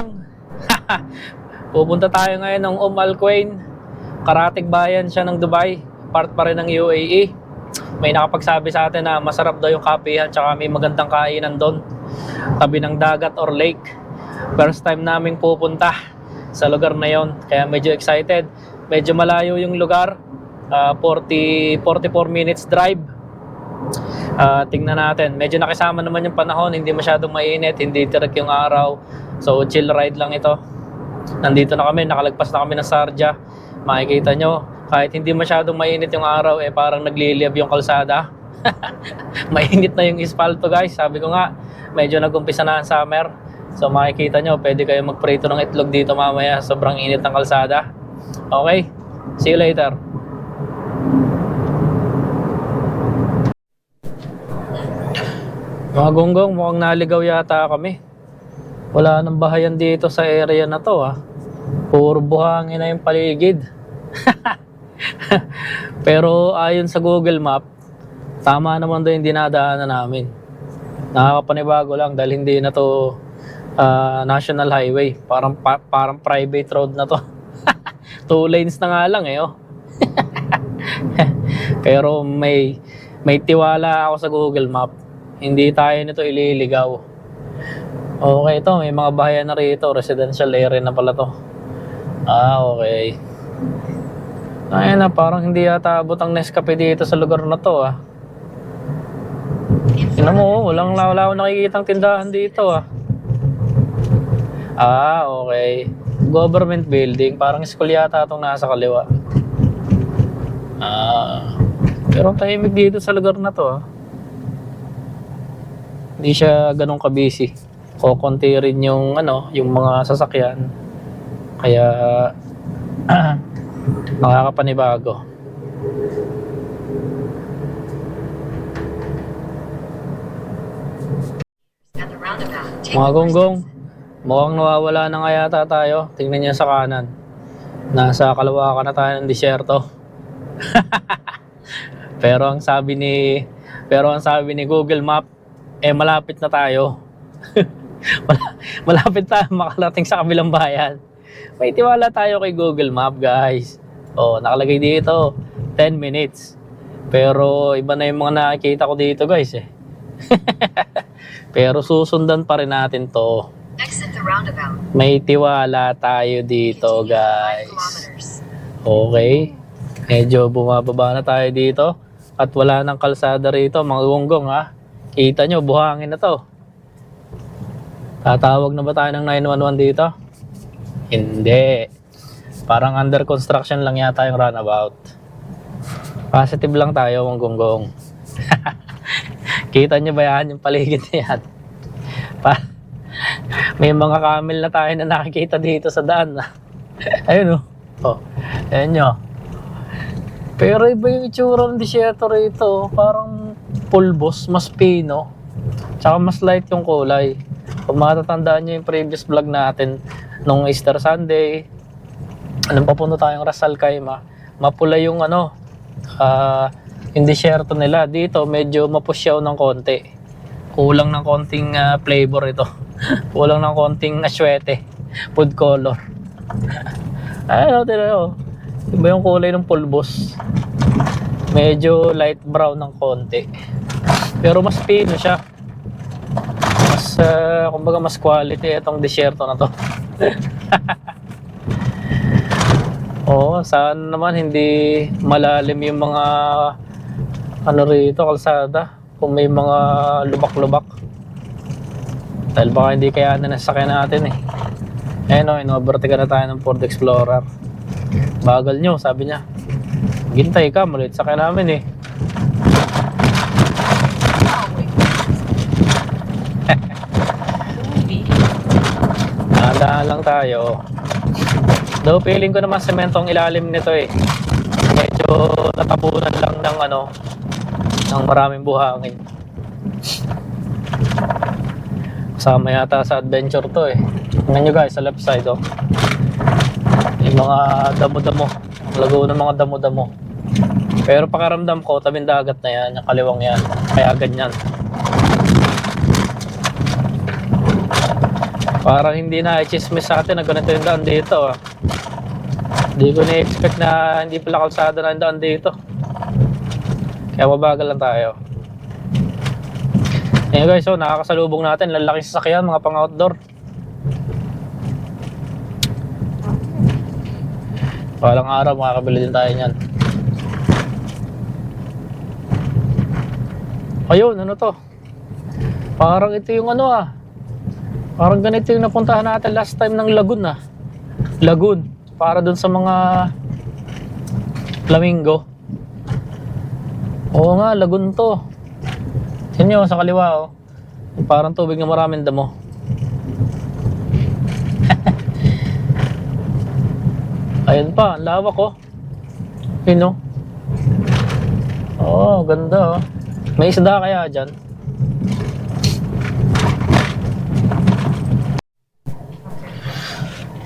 gonggong. Pupunta tayo ngayon ng Umm Al Quwain. Karatig bayan siya ng Dubai. Part pa rin ng UAE. May nakapagsabi sa atin na masarap daw yung kapihan tsaka may magandang kainan doon. Tabi ng dagat or lake. First time naming pupunta sa lugar na yon. Kaya medyo excited. Medyo malayo yung lugar. Ah, 40, 44 minutes drive. Ah, tingnan natin. Medyo nakisama naman yung panahon, hindi masyadong mainit, hindi tirik yung araw. So chill ride lang ito. Nandito na kami, nakalagpas na kami ng Sarja. Makikita nyo, kahit hindi masyadong mainit yung araw, eh parang nagliliyab yung kalsada. mainit na yung ispalto guys. Sabi ko nga, medyo nag-umpisa na ang summer. So makikita nyo, pwede kayo magprito ng itlog dito mamaya. Sobrang init ng kalsada. Okay, see you later. Mga gonggong, mukhang naligaw yata kami. Wala nang bahayan dito sa area na to ah. Puro buhangin na yung paligid. Pero ayon sa Google Map, tama naman daw yung dinadaanan namin. Nakakapanibago lang dahil hindi na to ah, national highway. Parang pa- parang private road na to. Two lanes na nga lang eh oh. Pero may may tiwala ako sa Google Map. Hindi tayo nito ililigaw. Okay ito, may mga bahayan na rito. Residential area na pala to. Ah, okay. Ayun na, parang hindi yata abot ang Nescafe dito sa lugar na to ah. Tingnan mo, oh, walang wala akong nakikitang tindahan dito ah. Ah, okay. Government building, parang school yata itong nasa kaliwa. Ah. Pero tahimik dito sa lugar na to ah. Hindi siya ganun kabisi. Kokonti rin yung ano, yung mga sasakyan. Kaya nakakapanibago. Mga gonggong, mukhang nawawala na nga yata tayo. Tingnan niyo sa kanan. Nasa kalawakan na tayo ng disyerto. pero ang sabi ni pero ang sabi ni Google Map eh malapit na tayo. Mala- malapit tayo makarating sa kabilang bayan. May tiwala tayo kay Google Map, guys. Oh, nakalagay dito 10 minutes. Pero iba na yung mga nakikita ko dito, guys eh. Pero susundan pa rin natin to. Exit the roundabout. May tiwala tayo dito, guys. Okay. Medyo bumababa na tayo dito. At wala nang kalsada rito, mga gonggong ha. Kita nyo, buhangin na to. Tatawag na ba tayo ng 911 dito? Hindi. Parang under construction lang yata yung runabout. Positive lang tayo, mga gonggong. Kita nyo ba yan, yung paligid na yan? Pa- May mga camel na tayo na nakikita dito sa daan. Ayun oh. Oh, ayun nyo. Pero iba yung itsura ng disyerto rito. Parang pulbos, mas pino. Tsaka mas light yung kulay. Kung matatandaan nyo yung previous vlog natin nung Easter Sunday, anong papunta tayong Rasal Kaima, mapula yung ano, ah, yung disyerto nila. Dito, medyo mapusyaw ng konti. Kulang ng konting ah, flavor ito. Kulang ng konting aswete. Food color. Ayun, tira oh. Iba yung kulay ng pulbos. Medyo light brown ng konti. Pero mas pino siya. Mas, ah, kumbaga mas quality itong disyerto na to. Oo, saan naman hindi malalim yung mga ano rito, kalsada. Kung may mga lubak-lubak. Dahil baka hindi kaya na nasakyan natin eh. Ayun o, in-overtake na tayo ng Ford Explorer. Bagal nyo, sabi niya. Gintay ka, malit sakay namin eh. Dahan lang tayo. Though feeling ko naman sementong ilalim nito eh. Medyo natabunan lang ng ano, ng maraming buhangin. Kasama yata sa adventure to eh. Tingnan nyo guys, sa left side oh. Yung mga damo-damo. Lago ng mga damo-damo. Pero pakaramdam ko, tabing dagat na yan, yung kaliwang yan. Kaya ganyan. Parang hindi na i-chismis sa atin na ganito yung dito. Ah. Hindi ko na-expect na hindi pala kalsada na dito. Kaya mabagal lang tayo. Ayun guys, so nakakasalubong natin. Lalaki sasakyan, mga pang-outdoor. Walang araw, makakabili din tayo niyan. Ayun, ano to? Parang ito yung ano ah. Parang ganito yung napuntahan natin last time ng Lagoon ah. Lagoon. Para dun sa mga flamingo. Oo nga, Lagoon to. Yan yun, sa kaliwa oh. Parang tubig na maraming damo. Ayun pa, ang lawak oh. Yun oh. Oo, ganda oh. May isda kaya dyan?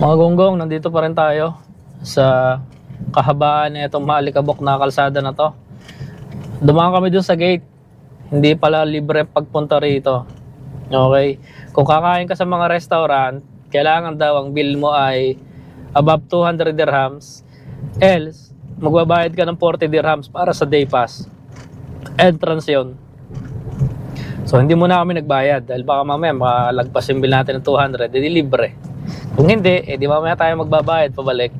Mga gonggong, nandito pa rin tayo sa kahabaan na itong maalikabok na kalsada na to. Dumaan kami dun sa gate. Hindi pala libre pagpunta rito. Okay? Kung kakain ka sa mga restaurant, kailangan daw ang bill mo ay above 200 dirhams. Else, magbabayad ka ng 40 dirhams para sa day pass. Entrance yun. So hindi muna kami nagbayad dahil baka mamaya makalagpas yung bill natin ng 200, edi libre. Kung hindi, edi mamaya tayo magbabayad pabalik.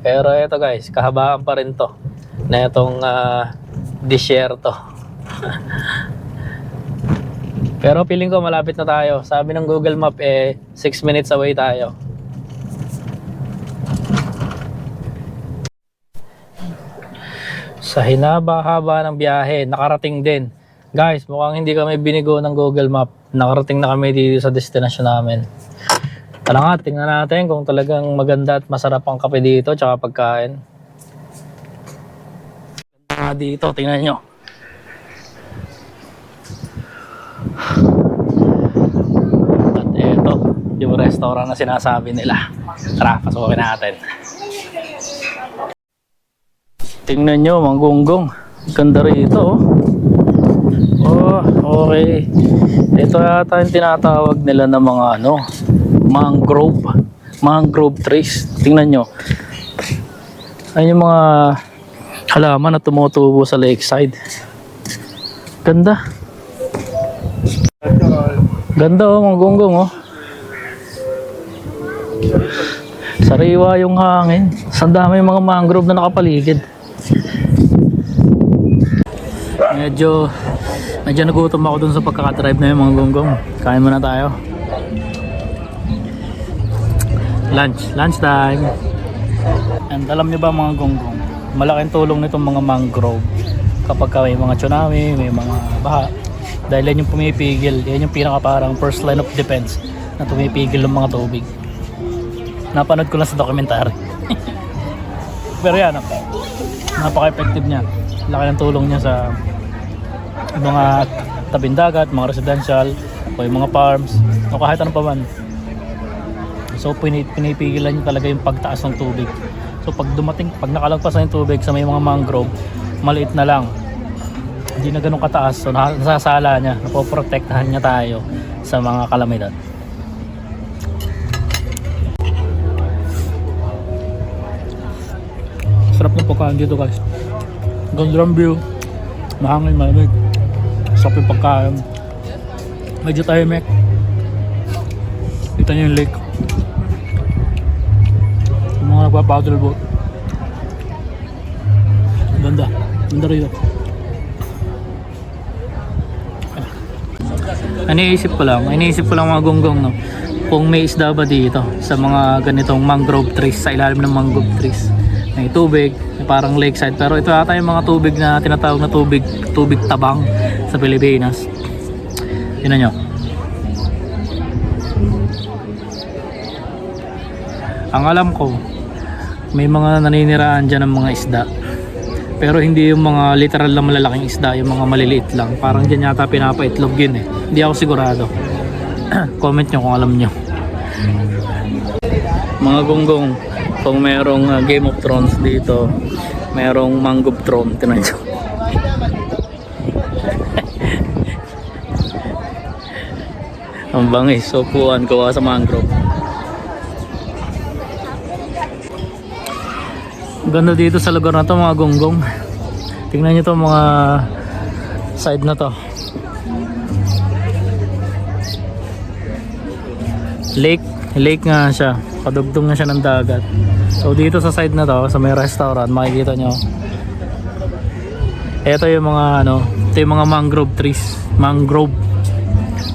Pero ito guys, kahabaan pa rin to na itong uh, disyerto. Pero feeling ko malapit na tayo. Sabi ng Google Map eh 6 minutes away tayo. Sa hinaba-haba ng biyahe, nakarating din. Guys, mukhang hindi kami binigo ng Google Map. Nakarating na kami dito sa destination namin. Tara nga, tingnan natin kung talagang maganda at masarap ang kape dito tsaka pagkain. Ganda dito, tingnan nyo. At eto, yung restaurant na sinasabi nila. Tara, pasukin natin. Tingnan nyo, mga gonggong. Ganda rito, oh. Oh, okay. Ito yata yung tinatawag nila ng mga ano, mangrove. Mangrove trees. Tingnan nyo. Ayun yung mga halaman na tumutubo sa lakeside. Ganda. Ganda oh, mga gonggong oh. Sariwa yung hangin. Sandami yung mga mangrove na nakapaligid. Medyo medyo nagutom ako dun sa pagkakadrive na yung mga gonggong. Kain muna tayo. Lunch, lunch time. And alam niyo ba mga gonggong, malaking tulong nitong mga mangrove kapag ka may mga tsunami, may mga baha. Dahil yan yung pumipigil, yan yung pinaka parang first line of defense na tumipigil ng mga tubig. Napanood ko lang sa documentary. Pero yan, napaka-effective niya. Laki ng tulong niya sa mga tabing dagat, mga residential, o yung mga farms, o kahit ano pa man. So pini- pinipigilan niya talaga yung pagtaas ng tubig. So pag dumating, pag nakalagpas na yung tubig sa may mga mangrove, maliit na lang. Hindi na ganun kataas. So na- nasasala niya, napoprotektahan niya tayo sa mga kalamidad. Sarap ng pagkain dito guys. Ganda ng view. Mahangin, malamig. Sarap yung pagkain. Medyo tahimik. Kita niyo yung lake. Nagpa-paddle boat. Ganda. Ganda rito. Iniisip ko lang, iniisip ko lang mga gonggong no. Kung may isda ba dito sa mga ganitong mangrove trees, sa ilalim ng mangrove trees. May tubig, may parang lakeside. Pero ito ata yung mga tubig na tinatawag na tubig, tubig tabang sa Pilipinas. Tingnan nyo. Ang alam ko, may mga naniniraan dyan ng mga isda. Pero hindi yung mga literal na malalaking isda, yung mga maliliit lang. Parang dyan yata pinapaitlog yun eh. Hindi ako sigurado. Comment nyo kung alam nyo. Mga gonggong, kung merong uh, Game of Thrones dito, merong Mangrove Throne, tinan nyo. Ang bangis. Upuan ko sa mangrove. Ganda dito sa lugar na to mga gonggong. Tingnan nyo to mga side na to. Lake, lake nga siya. Padugtong na siya ng dagat. So dito sa side na to, sa may restaurant, makikita nyo. Ito yung mga ano, ito yung mga mangrove trees. Mangrove.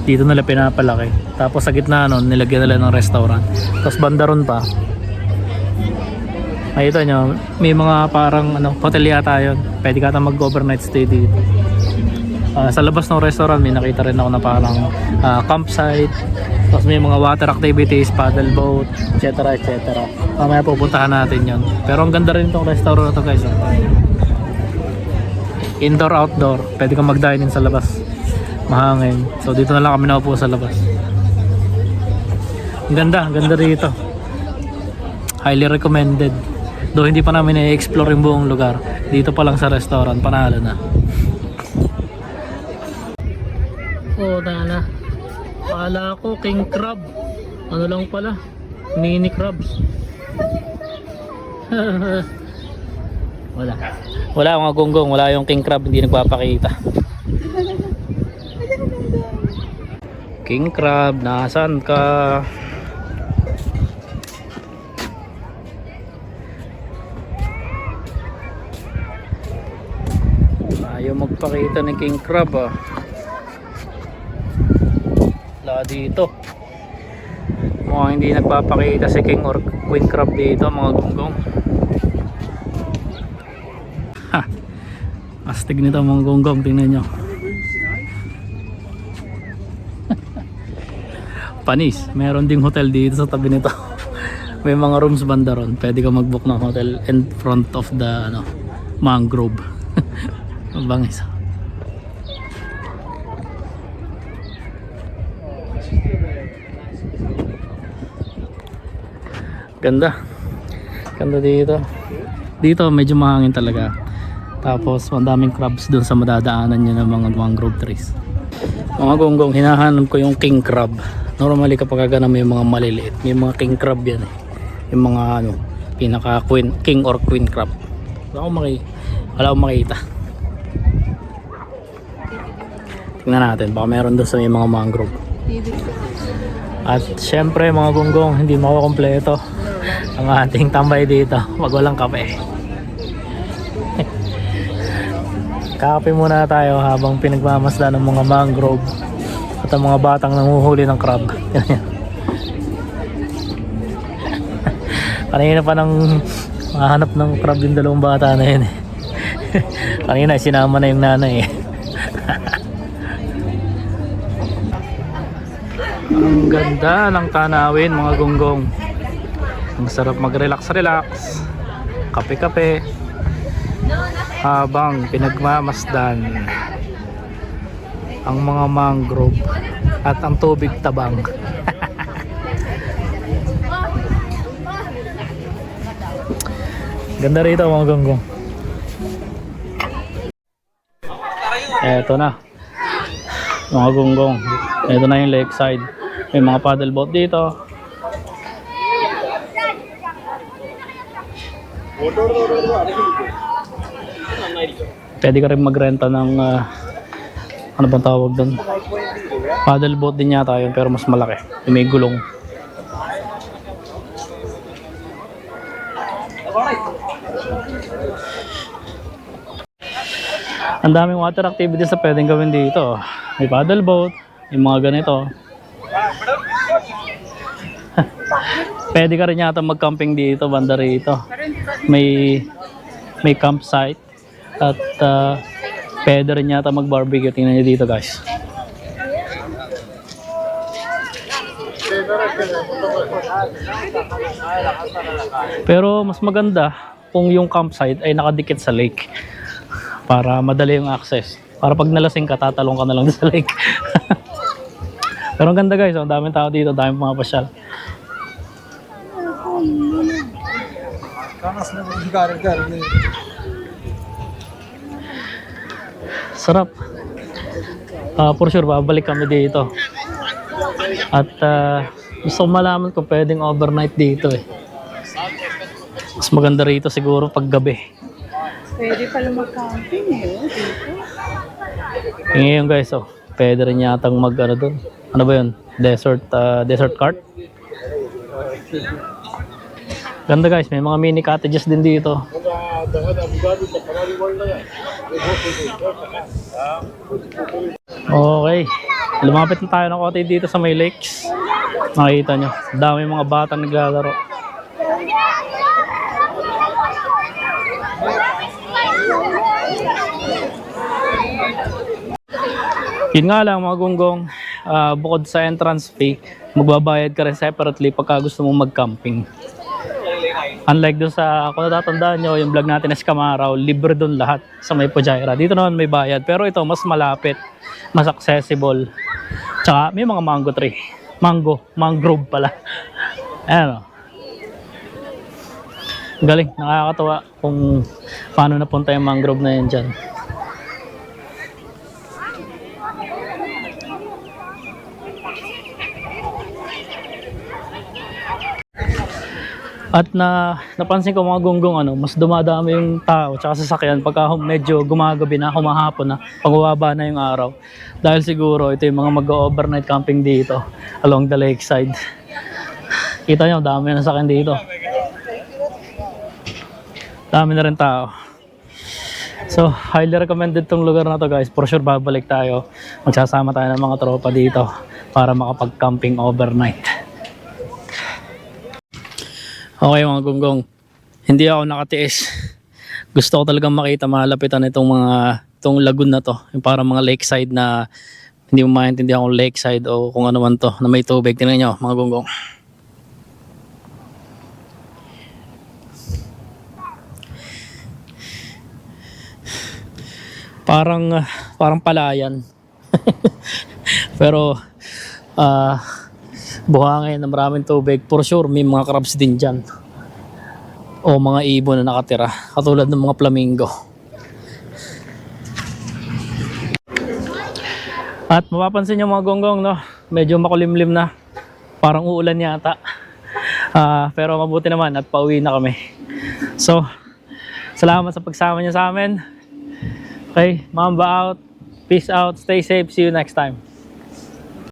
Dito nila pinapalaki. Tapos sa gitna nun, nilagyan nila ng restaurant. Tapos banda ron pa, Makita nyo, may mga parang ano, hotel yata yun. Pwede ka mag-overnight stay dito. Ah, sa labas ng restaurant, may nakita rin ako na parang ah, campsite. Tapos may mga water activities, paddle boat, etc. etc. Mamaya pupuntahan natin yon. Pero ang ganda rin itong restaurant na to guys. ah. Indoor, outdoor. Pwede kang mag-dine in sa labas. Mahangin. So dito na lang kami naupo sa labas. Ang ganda, ang ganda rito. Highly recommended. Though hindi pa namin i-explore yung buong lugar. Dito pa lang sa restaurant, panalo na. Oh, na. Akala ko king crab. Ano lang pala? Mini crabs. wala. Wala mga gonggong, wala yung king crab, hindi nagpapakita. King crab, nasaan ka? Ayaw magpakita ng king crab ah. Wala dito. Mukhang hindi nagpapakita si king or queen crab dito mga gonggong. Ha! Astig nito mga gonggong, tingnan nyo. Panis, meron ding hotel dito sa tabi nito. May mga rooms banda ron. Pwede ka mag-book ng hotel in front of the ano, mangrove. Ang bangis. Ganda. Ganda dito. Dito medyo mahangin talaga. Tapos ang daming crabs doon sa madadaanan niya ng mga mangrove trees. Mga gonggong, hinahanap ko yung king crab. Normally kapag ganun may mga maliliit, may mga king crab yan eh. Yung mga ano, pinaka queen, king or queen crab. Wala akong maki, wala akong makita. Tingnan natin, baka meron doon sa mga mangrove. At syempre mga gonggong, hindi makukompleto ang ating tambay dito. Wag walang kape. Kape muna tayo habang pinagmamasdan ng mga mangrove at ang mga batang nanguhuli ng crab. Kanina pa nang mahanap ng crab yung dalawang bata na yun. Kanina sinama na yung nanay eh. Ang ganda ng tanawin mga gonggong. Ang sarap mag-relax-relax. Kape-kape. Habang pinagmamasdan ang mga mangrove at ang tubig tabang. Ganda rito mga gonggong. Eto na. Mga gonggong. Eto na yung lakeside. May mga paddle boat dito. Pwede ka rin magrenta ng ah, ano bang tawag doon? Paddle boat din yata yun pero mas malaki. May gulong. Ang daming water activities na pwedeng gawin dito. May paddle boat, yung mga ganito. Pwede ka rin yata mag-camping dito, banda rito. May may campsite at uh, pwede rin yata mag-barbecue. Tingnan niyo dito guys. Pero mas maganda kung yung campsite ay nakadikit sa lake para madali yung access. Para pag nalasing ka, tatalong ka na lang sa lake. Pero ang ganda guys, ang daming tao dito, daming mga pasyal. Sarap. Ah, for sure, babalik kami dito. At ah, gusto ko malaman kung pwedeng overnight dito eh. Mas maganda rito siguro pag gabi. Pwede pala mag-camping eh, dito. Eh, Ngayon guys, oh, pwede rin yatang mag ano dun. Ano ba yun? Desert, ah, desert cart? Ganda guys, may mga mini cottages din dito. Okay. Lumapit na tayo ng cottage dito sa may lakes. Makikita nyo, dami mga bata naglalaro. Yun nga lang mga gunggong, ah, bukod sa entrance fee, magbabayad ka rin separately pagka gusto mong mag-camping. Unlike dun sa, kung natatandaan nyo, yung vlog natin na Scamaraw, libre dun lahat sa may Pujaira. Dito naman may bayad, pero ito mas malapit, mas accessible. Tsaka may mga mango tree. Mango, mangrove pala. Ayan o. Galing, nakakatawa kung paano napunta yung mangrove na yun dyan. At na napansin ko mga gunggong ano, mas dumadami yung tao tsaka sasakyan pagka medyo gumagabi na, humahapon na, pagwababa na yung araw. Dahil siguro ito yung mga mag-overnight camping dito along the lakeside. Kita nyo, dami na sasakyan dito. Dami na rin tao. So, highly recommended tong lugar na to guys. For sure, babalik tayo. Magsasama tayo ng mga tropa dito para makapag-camping overnight. Okay mga gunggong, hindi ako nakatiis. Gusto ko talagang makita malapitan itong mga itong lagoon na to, yung parang mga lakeside na hindi mo maintindihan kung lakeside o kung ano man to na may tubig. Tingnan nyo mga gunggong. Parang ah, parang palayan. Pero ah buhangin na maraming tubig. For sure, may mga crabs din dyan. O mga ibon na nakatira. Katulad ng mga flamingo. At mapapansin nyo mga gonggong, no? Medyo makulimlim na. Parang uulan yata. Ah, pero mabuti naman at pauwi na kami. So, salamat sa pagsama niyo sa amin. Okay, Mamba out. Peace out. Stay safe. See you next time.